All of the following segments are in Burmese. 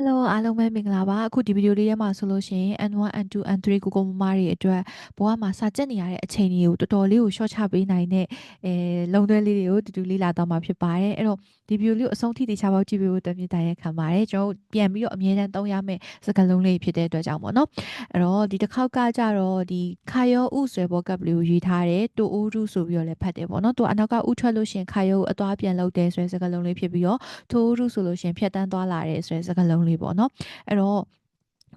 Hello အားလုံးပဲမင်္ဂလာပါအခုဒီဗီဒီယိုလေးထဲမှာဆိုလို့ရှိရင် N1 N2 N3 ကိုကိုမမတွေအတွက်ဘဝမှာစာကျက်နေရတဲ့အချိန်တွေကိုတော်တော်လေးကို short ချပေးနိုင်တဲ့အဲလုံသွဲလေးတွေကိုတူတူလေးလာတော့မှာဖြစ်ပါတယ်အဲ့တော့ဒီဗီဒီယိုလေးကိုအဆုံးထိတေချာပေါက်ကြည့်ပေးဖို့တက်ပြတိုင်ရခံပါတယ်ကျွန်တော်ပြန်ပြီးတော့အမြဲတမ်းသုံးရမယ့်စကားလုံးလေးဖြစ်တဲ့အတွက်ကြောင့်ပေါ့နော်အဲ့တော့ဒီတစ်ခေါက်ကကြတော့ဒီခါယောဥဆွဲဘောကပ်လေးကိုရေးထားတယ်တူဦးရုဆိုပြီးတော့လည်းဖတ်တယ်ပေါ့နော်သူအနောက်ကဥထွက်လို့ရှင်ခါယောအသွားပြန်လုပ်တယ်ဆိုတဲ့စကားလုံးလေးဖြစ်ပြီးတော့ထိုးရုဆိုလို့ရှင်ဖြတ်တန်းသွားလာတယ်ဆိုတဲ့စကားလုံးလေးပေါ့နော်အဲ့တော့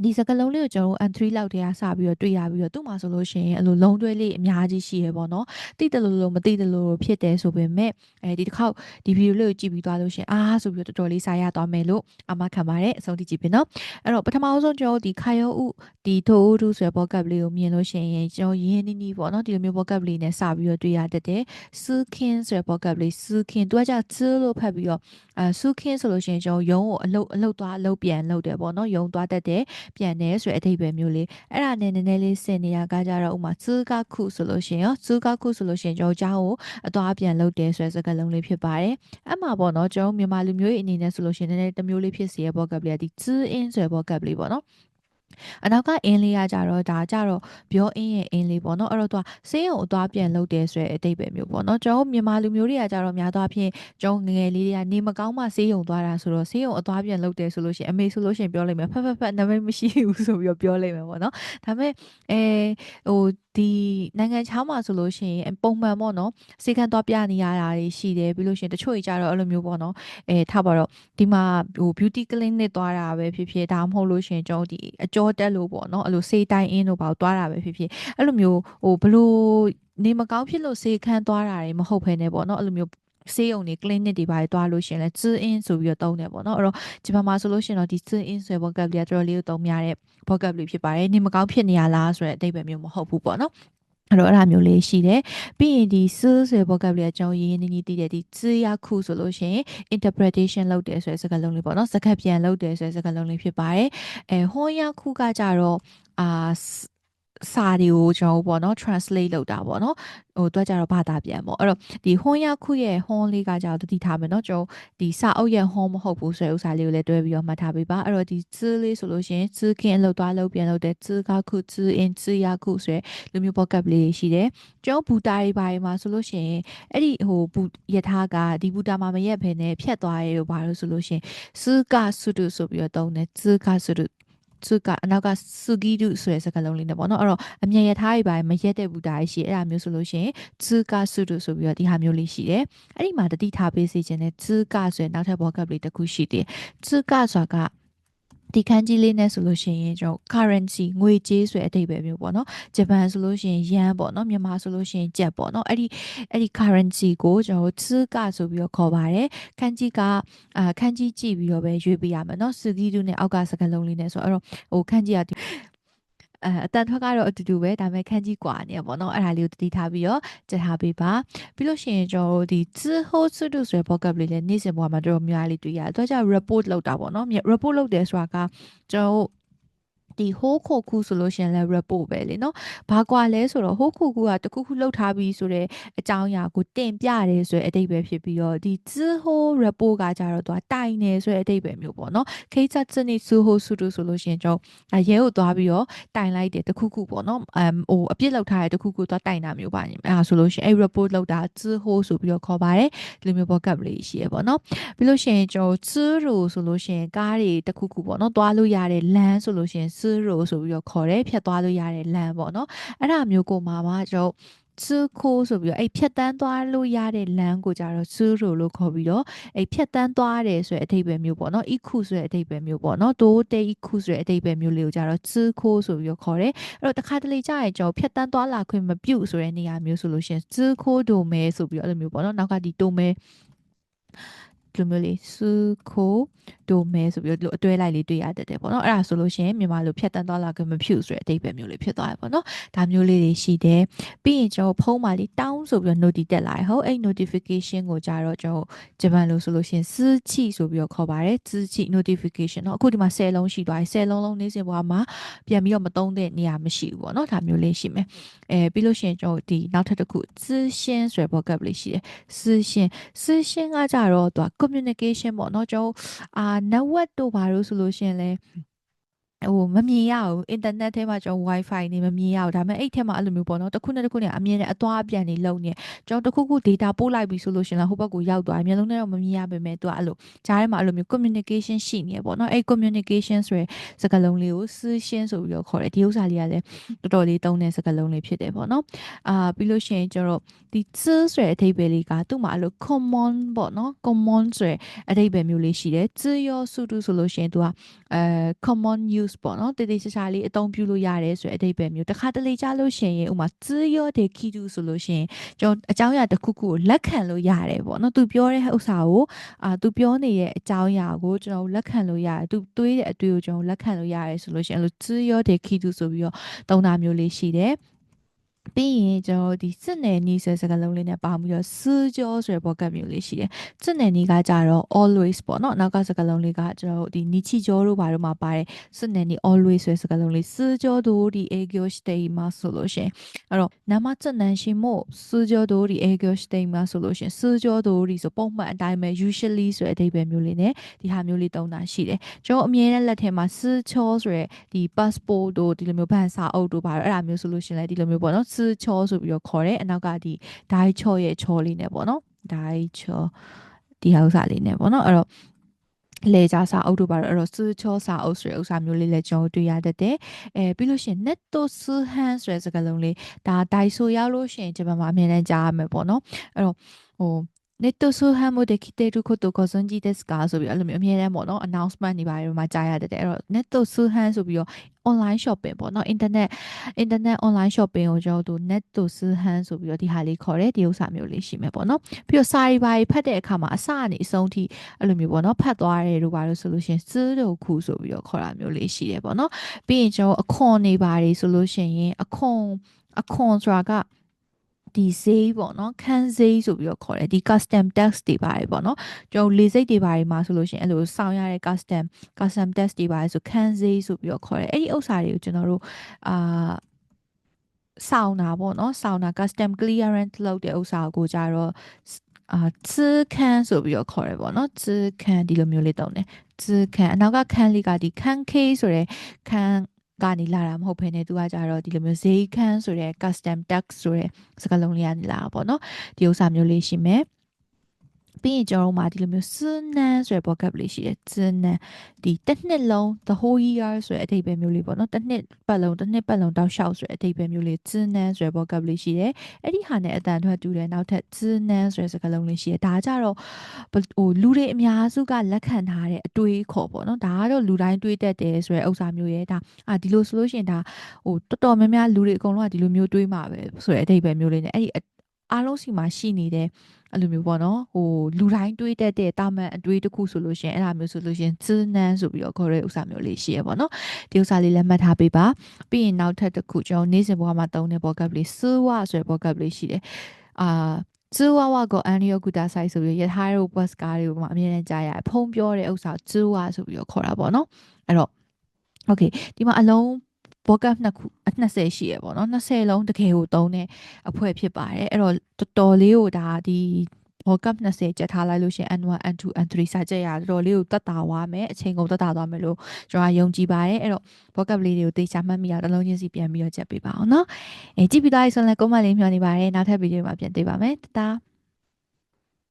ဒီစကလုံးလေးကိုကျွန်တော်တို့ N3 လောက်တည်းကစပြီးတော့တွေ့ရပြီးတော့သူ့မှာဆိုလို့ရှိရင်အဲ့လိုလုံးတွဲလေးအများကြီးရှိရပေါ့နော်တိတယ်လို့လို့မတိတယ်လို့ဖြစ်တယ်ဆိုပေမဲ့အဲဒီတစ်ခေါက်ဒီဗီဒီယိုလေးကိုကြည့်ပြီးသွားလို့ရှိရင်အာဆိုပြီးတော့တော်တော်လေးစာရသွားမယ်လို့အမခံပါတယ်အဆုံးထိကြည့်ပြီနော်အဲ့တော့ပထမဆုံးကျွန်တော်ဒီခါယောဥဒီထိုးထူဆိုတဲ့ podcast လေးကိုမြင်လို့ရှိရင်ကျွန်တော်ရင်းနှီးနှီးပေါ့နော်ဒီလိုမျိုး podcast လေးနဲ့စပြီးတော့တွေ့ရတတ်တယ်စူးခင်းဆိုတဲ့ podcast လေးစူးခင်းသူကကြာစလို့ဖတ်ပြီးတော့အဲစူးခင်းဆိုလို့ရှိရင်ကျွန်တော်ယုံကိုအလုတ်အလုတ်သွားအလုတ်ပြန်လုတ်တယ်ပေါ့နော်ယုံသွားတတ်တယ်ပြန်တယ်ဆိုတဲ့အဓိပ္ပာယ်မျိုးလေးအဲ့ဒါနဲ့နည်းနည်းလေးဆင်နေရကကြတော့ဥမာသူကခုဆိုလို့ရှိရင်ရောသူကခုဆိုလို့ရှိရင်ယောက်ျားကိုအသွားပြန်လုပ်တယ်ဆိုတဲ့စကားလုံးလေးဖြစ်ပါတယ်အဲ့မှာပေါ့နော်ကျွန်တော်မြန်မာလူမျိုးရေးအနေနဲ့ဆိုလို့ရှိရင်နည်းနည်းတစ်မျိုးလေးဖြစ်စီရဘောကပ်လေးဒီ in ဆိုတဲ့ဘောကပ်လေးပေါ့နော် အနောက်ကအင်းလေးကကြတော့ဒါကြတော့ပြောအင်းရဲ့အင်းလေးပေါ့နော်အဲ့တော့သူကဆေးရုံအသွားပြန်လုပ်တယ်ဆိုတဲ့အတိတ်ပဲမျိုးပေါ့နော်ကျွန်တော်မြန်မာလူမျိုးတွေကကြတော့များသောအားဖြင့်ကျွန်တော်ငငယ်လေးတွေကနေမကောင်းမှဆေးရုံသွားတာဆိုတော့ဆေးရုံအသွားပြန်လုပ်တယ်ဆိုလို့ရှိရင်အမေဆိုလို့ရှိရင်ပြောလိုက်မယ်ဖက်ဖက်ဖက်နမိတ်မရှိဘူးဆိုပြီးတော့ပြောလိုက်မယ်ပေါ့နော်ဒါပေမဲ့အဲဟို ဒီနိုင်ငံခြားမှာဆိုလို့ရှိရင်ပုံမှန်ပေါ့နော်စေကန်းသွားပြနေရတာတွေရှိတယ်ပြီးလို့ရှိရင်တချို့ကြီးကြတော့အဲ့လိုမျိုးပေါ့နော်အဲထားပါတော့ဒီမှာဟို beauty clinic သွားတာပဲဖြစ်ဖြစ်ဒါမှမဟုတ်လို့ရှိရင်ကျွန်တော်ဒီအကျော်တက်လို့ပေါ့နော်အဲ့လိုစေးတိုင်းအင်းတို့ပါသွားတာပဲဖြစ်ဖြစ်အဲ့လိုမျိုးဟိုဘလို့နေမကောင်းဖြစ်လို့စေခန်းသွားတာတွေမဟုတ်ဘဲねပေါ့နော်အဲ့လိုမျိုး ဆေးရုံတွေ clinic တွေပါတွားလို့ရှင်လဲ zin in ဆိုပြီးတော့တုံးတယ်ပေါ့နော်အဲ့တော့ဒီဘက်မှာဆိုလို့ရှင်တော့ဒီ zin in ဆိုတဲ့ vocab လေးကတော်တော်လေးကိုတုံးများတဲ့ vocab လေးဖြစ်ပါတယ်နေမကောင်းဖြစ်နေရလားဆိုတဲ့အဓိပ္ပာယ်မျိုးမဟုတ်ဘူးပေါ့နော်အဲ့တော့အဲ့ဒါမျိုးလေးရှိတယ်ပြီးရင်ဒီစဆိုတဲ့ vocab လေးကကျွန်တော်ရင်းရင်းနှီးနှီးသိတယ်ဒီစရခုဆိုလို့ရှိရင် interpretation လုပ်တယ်ဆိုတဲ့စကားလုံးလေးပေါ့နော်စကားပြန်လုပ်တယ်ဆိုတဲ့စကားလုံးလေးဖြစ်ပါတယ်အဲဟွန်ရခုကကြတော့အာ စာတွေကိုကျွန်တော်ပေါ့နော် translate လုပ်တာပေါ့နော်ဟိုတွက်ကြတော့ဘာသာပြန်ပေါ့အဲ့တော့ဒီဟွန်ရခုရဲ့ဟွန်လေးကကြတော့တတိထားမယ်နော်ကျွန်တော်ဒီစာအုပ်ရဲ့ဟွန်မဟုတ်ဘူးဆိုတဲ့ဥစ္စာလေးကိုလည်းတွဲပြီးတော့မှတ်ထားပေးပါအဲ့တော့ဒီဇလေးဆိုလို့ရှိရင်ဇခင်အလုပ်သွားလုပ်ပြန်လုပ်တဲ့ဇကခုဇအင်ဇရခုဆိုတဲ့လူမျိုး vocab လေးရှိတယ်ကျွန်တော်ဘူတာတွေဘာတွေမှာဆိုလို့ရှိရင်အဲ့ဒီဟိုဘူယထာကဒီဘူတာမှာမရက်ဖ ೇನೆ ဖြတ်သွားရဲလို့ဘာလို့ဆိုလို့ရှိရင်ဇကဆုတုဆိုပြီးတော့တုံးတယ်ဇကဆုတု စုကအနောက်ကစုဂီဒုဆိုတဲ့စကားလုံးလေးနဲ့ပေါ့နော်အဲ့တော့အမြဲရထားတွေပါမရက်တဲ့ဘူတာရှိအဲ့ဒါမျိုးဆိုလို့ရှိရင်ဇကစုဒုဆိုပြီးတော့ဒီဟာမျိုးလေးရှိတယ်အဲ့ဒီမှာတတိထားပေးစီခြင်းနဲ့ဇကဆိုရင်နောက်ထပ်ဘောကပ်လေးတစ်ခုရှိတယ်ဇကဆိုတာက ဒီခန်းကြီးလေးနဲ့ဆိုလို့ရှိရင်ကျွန်တော် currency ငွေကြေးဆိုတဲ့အဓိပ္ပာယ်မျိုးပေါ့နော်ဂျပန်ဆိုလို့ရှိရင် yen ပေါ့နော်မြန်မာဆိုလို့ရှိရင်ကျပ်ပေါ့နော်အဲ့ဒီအဲ့ဒီ currency ကိုကျွန်တော်ツကဆိုပြီးတော့ခေါ်ပါတယ်ခန်းကြီးကအာခန်းကြီးကြည့်ပြီးတော့ပဲရွေးပေးရမယ်နော်စကီဒုနဲ့အောက်ကစကလုံးလေးနဲ့ဆိုတော့အဲ့တော့ဟိုခန်းကြီးက အဲအတန်ထွက်ကတော့အတူတူပဲဒါပေမဲ့ခန်းကြီးกว่าနေရပေါ့နော်အဲ့ဒါလေးကိုတတိထားပြီးတော့ကြက်ထားပေးပါပြီးလို့ရှိရင်ကျွန်တော်တို့ဒီ zu ho su du ဆိုတဲ့ vocab လေးလည်းနေ့စဉ်ဘဝမှာတော်တော်များလေးတွေ့ရတယ်။သူက report လုပ်တာပေါ့နော်။ report လုပ်တယ်ဆိုတာကကျွန်တော် ဒီဟိုးခိုခုဆိုလို့ရှင်လဲ report ပဲလေနော်ဘာကွာလဲဆိုတော့ဟိုးခိုခုကတခုခုလောက်ထားပြီးဆိုတဲ့အကြောင်းအရာကိုတင်ပြတယ်ဆိုတဲ့အတိတ်ပဲဖြစ်ပြီးတော့ဒီဇဟိုး report ကကြတော့သူကတိုင်နေဆိုတဲ့အတိတ်ပဲမျိုးပေါ့နော်ခိတ်ချက်စနိဇဟိုးစုတူဆိုလို့ရှင်ကျွန်တော်ရဲကိုသွားပြီးတော့တိုင်လိုက်တယ်တခုခုပေါ့နော်အမ်ဟိုအပြစ်လောက်ထားတဲ့တခုခုသွားတိုင်တာမျိုးပါနေအဲဒါဆိုလို့ရှင်အဲ report လောက်တာဇဟိုးဆိုပြီးတော့ခေါ်ပါတယ်ဒီလိုမျိုး vocab လေးရှိရပေါ့နော်ပြီးလို့ရှင်ကျွန်တော်ဇရူဆိုလို့ရှင်ကားတွေတခုခုပေါ့နော်သွားလို့ရတဲ့လမ်းဆိုလို့ရှင်ဇရိုဆိုပြီးတော့ခေါ်တယ်ဖြတ်သွားလို့ရတဲ့လမ်းပေါ့နော်အဲ့ဒါမျိုးကိုမှမှကျွန်တော်စုခိုးဆိုပြီးတော့အဲ့ဖြတ်တန်းသွားလို့ရတဲ့လမ်းကိုကြတော့စုရိုလို့ခေါ်ပြီးတော့အဲ့ဖြတ်တန်းသွားတယ်ဆိုတဲ့အဓိပ္ပာယ်မျိုးပေါ့နော်ဤခုဆိုတဲ့အဓိပ္ပာယ်မျိုးပေါ့နော်ဒိုးတေဤခုဆိုတဲ့အဓိပ္ပာယ်မျိုးလေးကိုကြတော့စုခိုးဆိုပြီးတော့ခေါ်တယ်အဲ့တော့တခါတလေကြာရင်ကျွန်တော်ဖြတ်တန်းသွားလာခွင့်မပြုဆိုတဲ့နေရာမျိုးဆိုလို့ရှင်စုခိုးဒိုမဲဆိုပြီးတော့အဲ့လိုမျိုးပေါ့နော်နောက်ကဒီဒိုမဲ လိုမျိုးလေးစုခိုဒိုမဲဆိုပြီးတော့အတွဲလိုက်လေးတွေ့ရတတ်တယ်ပေါ့နော်အဲ့ဒါဆိုလို့ရှိရင်မြန်မာလိုဖြတ်တန်းသွားလာကမဖြူဆိုတဲ့အဓိပ္ပာယ်မျိုးလေးဖြစ်သွားတယ်ပေါ့နော်ဒါမျိုးလေးတွေရှိတယ်ပြီးရင်ကျွန်တော်ဖုန်းမှာလေးတောင်းဆိုပြီးတော့ notice တက်လာတယ်ဟုတ်အဲ့ notification ကိုကြတော့ကျွန်တော်ဂျပန်လိုဆိုလို့ရှိရင်စးချိဆိုပြီးတော့ခေါ်ပါတယ်စးချိ notification เนาะအခုဒီမှာ10လုံးရှိသွားပြီ10လုံးလုံးနေ့စဉ်ဘဝမှာပြန်ပြီးတော့မသုံးတဲ့နေရာမရှိဘူးပေါ့နော်ဒါမျိုးလေးရှိမယ်အဲပြီးလို့ရှိရင်ကျွန်တော်ဒီနောက်ထပ်တစ်ခုစးရှင်းဆိုတဲ့ vocab လေးရှိတယ်စးရှင်းစးရှင်းကကြတော့သူက communication ပေါ့နော်ကျွန်တော်အာ network တို့ဘာလို့ဆိုလို့ရှိရင်လဲ ဟိုမမြင်ရဘူးအင်တာနက်ထဲမှာကျွန်တော် wifi နေမမြင်ရဘူးဒါပေမဲ့အဲ့ထဲမှာအဲ့လိုမျိုးပေါ့နော်တစ်ခုနဲ့တစ်ခုနဲ့အမြင်နဲ့အသွားအပြန်နေလုံနေကျွန်တော်တစ်ခုခု data ပို့လိုက်ပြီဆိုလို့ရှင်လားဟိုဘက်ကိုရောက်သွားတယ်မျက်လုံးနဲ့တော့မမြင်ရပါပဲသူကအဲ့လိုဂျားထဲမှာအဲ့လိုမျိုး communication ရှိနေရပေါ့နော်အဲ့ communication ဆိုရယ်စကားလုံးလေးကိုစီးရှင်းဆိုပြီးတော့ခေါ်တယ်ဒီဥစ္စာလေးကလည်းတော်တော်လေးသုံးတဲ့စကားလုံးလေးဖြစ်တယ်ပေါ့နော်အာပြီးလို့ရှိရင်ကျွန်တော်ဒီစဆိုတဲ့အဓိပ္ပာယ်လေးကသူ့မှာအဲ့လို common ပေါ့နော် common ဆိုရယ်အဓိပ္ပာယ်မျိုးလေးရှိတယ်ဇရောစုတုဆိုလို့ရှိရင်သူက အဲ common use ပေါ့နော်တည်တည်ချာချာလေးအသုံးပြုလို့ရတယ်ဆိုတဲ့အဓိပ္ပာယ်မျိုးတစ်ခါတလေကြားလို့ရှိရင်ဥမာဇရောဒေခီတုဆိုလို့ရှိရင်ကျွန်တော်အကြောင်းအရာတစ်ခုခုကိုလက်ခံလို့ရတယ်ပေါ့နော်သူပြောတဲ့ဥစ္စာကိုအာသူပြောနေတဲ့အကြောင်းအရာကိုကျွန်တော်လက်ခံလို့ရတယ်သူတွေးတဲ့အတွေ့ကိုကျွန်တော်လက်ခံလို့ရတယ်ဆိုလို့ရှိရင်အဲ့လိုဇရောဒေခီတုဆိုပြီးတော့သုံးတာမျိုးလေးရှိတယ် ပြီးရင်ကျွန်တော်ဒီစစ်နယ်နီးဆိုတဲ့စကားလုံးလေးနဲ့ပါပြီးတော့စူးကြောဆိုတဲ့ဘောကတ်မျိုးလေးရှိတယ်စစ်နယ်နီးကကြတော့ always ပေါ့နော်နောက်ကစကားလုံးလေးကကျွန်တော်ဒီနီချီကြောတို့ဘာတို့မှာပါတယ်စစ်နယ်နီး always ဆိုတဲ့စကားလုံးလေးစူးကြောတို့ဒီ ego state မှာဆိုလို့ရှိရင်အဲ့တော့နာမစစ်နန်ရှင်မို့စူးကြောတို့ဒီ ego state မှာဆိုလို့ရှိရင်စူးကြောတို့ဒီဆိုပုံမှန်အတိုင်းပဲ usually ဆိုတဲ့အဓိပ္ပာယ်မျိုးလေးနဲ့ဒီဟာမျိုးလေးသုံးတာရှိတယ်ကျွန်တော်အမြဲတမ်းလက်ထဲမှာစူးချောဆိုတဲ့ဒီ passport တို့ဒီလိုမျိုးဗန်စာအုပ်တို့ဘာလို့အဲ့ဒါမျိုးဆိုလို့ရှိရင်လည်းဒီလိုမျိုးပေါ့နော်စူးချောဆိုပြီးတော့ခေါ်တယ်အနောက်ကဒီ die ချောရဲ့ချောလေးနဲ့ပေါ့နော် die ချောဒီဟာဥစားလေးနဲ့ပေါ့နော်အဲ့တော့လေကြစာအုပ်တို့ပါတော့အဲ့တော့စူချောစာအုပ်ဆိုတဲ့ဥစားမျိုးလေးလည်းကျွန်တော်တွေ့ရတတ်တယ်အဲပြီးလို့ရှိရင် netto su han ဆိုတဲ့စကားလုံးလေးဒါဒိုင်ဆိုရောက်လို့ရှိရင်ဂျပန်မှာအမြဲတမ်းကြားရမယ်ပေါ့နော်အဲ့တော့ဟို ネット通販もできていることご存知ですかဆိုပြီးအဲ့လိုမျိုးအမြဲတမ်းပေါ့နော် announcement တွေပါတယ်မှာကြားရတဲ့အဲ့တော့ net 通販ဆိုပြီးတော့ online shopping ပေါ့နော် internet internet online shopping ကိုကျွန်တော်တို့ net 通販ဆိုပြီးတော့ဒီဟာလေးခေါ်တယ်ဒီဥစ္စာမျိုးလေးရှိမယ်ပေါ့နော်ပြီးတော့စာရီပါရီဖတ်တဲ့အခါမှာအစကနေအဆုံးထိအဲ့လိုမျိုးပေါ့နော်ဖတ်သွားတယ်တို့ပါလို့ဆိုလို့ရှင်စးတို့ခုဆိုပြီးတော့ခေါ်တာမျိုးလေးရှိတယ်ပေါ့နော်ပြီးရင်ကျွန်တော်အခွန်နေပါတယ်ဆိုလို့ရှင်ရင်အခွန်အခွန်ဆိုတာက ဒီဈေးပေါ့နော်ခန်းဈေးဆိုပြီးတော့ခေါ်တယ်ဒီ custom tax တွေပါတယ်ပေါ့နော်ကျွန်တော်လေစိတ်တွေပါတယ်မှာဆိုလို့ရှိရင်အဲ့လိုစောင့်ရတဲ့ custom custom tax တွေပါတယ်ဆိုခန်းဈေးဆိုပြီးတော့ခေါ်တယ်အဲ့ဒီဥစ္စာတွေကိုကျွန်တော်တို့အာဆောင်တာပေါ့နော်ဆောင်တာ custom clearance လုပ်တဲ့ဥစ္စာကိုကြတော့အာချစ်ခန်းဆိုပြီးတော့ခေါ်တယ်ပေါ့နော်ချစ်ခန်းဒီလိုမျိုးလေးတုံးတယ်ချစ်ခန်းအနောက်ကခန်းလေးကဒီခန်း K ဆိုရဲခန်း ကနေလာတာမဟုတ်ဘဲနဲ့သူကကြတော့ဒီလိုမျိုးဈေးခန်းဆိုတဲ့ custom tax ဆိုတဲ့စကားလုံးလေးကနေလာတာပေါ့နော်ဒီဥစ္စာမျိုးလေးရှိမယ် ပြီးရင်ကျွန်တော်တို့မှာဒီလိုမျိုးစနန်းဆိုတဲ့ vocab လေးရှိတယ်စနန်းဒီတစ်နှစ်လုံး the whole year ဆိုတဲ့အဓိပ္ပာယ်မျိုးလေးပေါ့နော်တစ်နှစ်ပတ်လုံးတစ်နှစ်ပတ်လုံးတောက်လျှောက်ဆိုတဲ့အဓိပ္ပာယ်မျိုးလေးစနန်းဆိုတဲ့ vocab လေးရှိတယ်အဲ့ဒီဟာနဲ့အတန်ထွက်တူတယ်နောက်ထပ်စနန်းဆိုတဲ့စကားလုံးလေးရှိတယ်ဒါကြတော့ဟိုလူတွေအများစုကလက်ခံထားတဲ့အတွေးခေါ်ပေါ့နော်ဒါကတော့လူတိုင်းတွေးတတ်တယ်ဆိုတဲ့ဥစ္စာမျိုးရဲ့ဒါအာဒီလိုဆိုလို့ရှိရင်ဒါဟိုတော်တော်များများလူတွေအကုန်လုံးကဒီလိုမျိုးတွေးမှာပဲဆိုတဲ့အဓိပ္ပာယ်မျိုးလေးနဲ့အဲ့ဒီ အားလုံးစီမှာရှိနေတဲ့အဲ့လိုမျိုးပေါ့နော်ဟိုလူတိုင်းတွေးတတ်တဲ့တာမန်အတွေးတစ်ခုဆိုလို့ရှိရင်အဲ့ဒါမျိုးဆိုလို့ရှိရင်ဇနန်းဆိုပြီးတော့ခေါ်တဲ့ဥစ္စာမျိုးလေးရှိရပေါ့နော်ဒီဥစ္စာလေးလည်းမှတ်ထားပေးပါပြီးရင်နောက်ထပ်တစ်ခုကျွန်တော်နေ့စဉ်ဘဝမှာသုံးတဲ့ vocab လေးစူဝဆိုတဲ့ vocab လေးရှိတယ်အာဇူဝါဝကိုအန်ရီယိုကူတာဆိုင်ဆိုပြီးရထားတို့ဘတ်စကားတွေမှာအမြဲတမ်းကြားရတယ်ဖုံးပြောတဲ့ဥစ္စာဇူဝါဆိုပြီးတော့ခေါ်တာပေါ့နော်အဲ့တော့ okay ဒီမှာအလုံး vocab နှစ်ခု20ရှိရပေါ့နော်20လုံးတကယ်ကိုသုံးတဲ့အဖွဲဖြစ်ပါတယ်အဲ့တော့တော်တော်လေးကိုဒါဒီ vocab 20ကြက်ထားလိုက်လို့ရှင် N1 N2 N3 စာကြက်ရတော်တော်လေးကိုတက်တာသွားမယ်အချိန်ကုန်တက်တာသွားမယ်လို့ကျွန်တော်ယုံကြည်ပါတယ်အဲ့တော့ vocab လေးတွေကိုသိချမှတ်မိအောင်တစ်လုံးချင်းစီပြန်ပြီးတော့ကြက်ပေးပါအောင်နော်အဲကြည့်ပြီးသားဆိုရင်လည်း comment လေးမျှော်နေပါတယ်နောက်ထပ်ဗီဒီယိုမှာပြန်တွေ့ပါမယ်တတား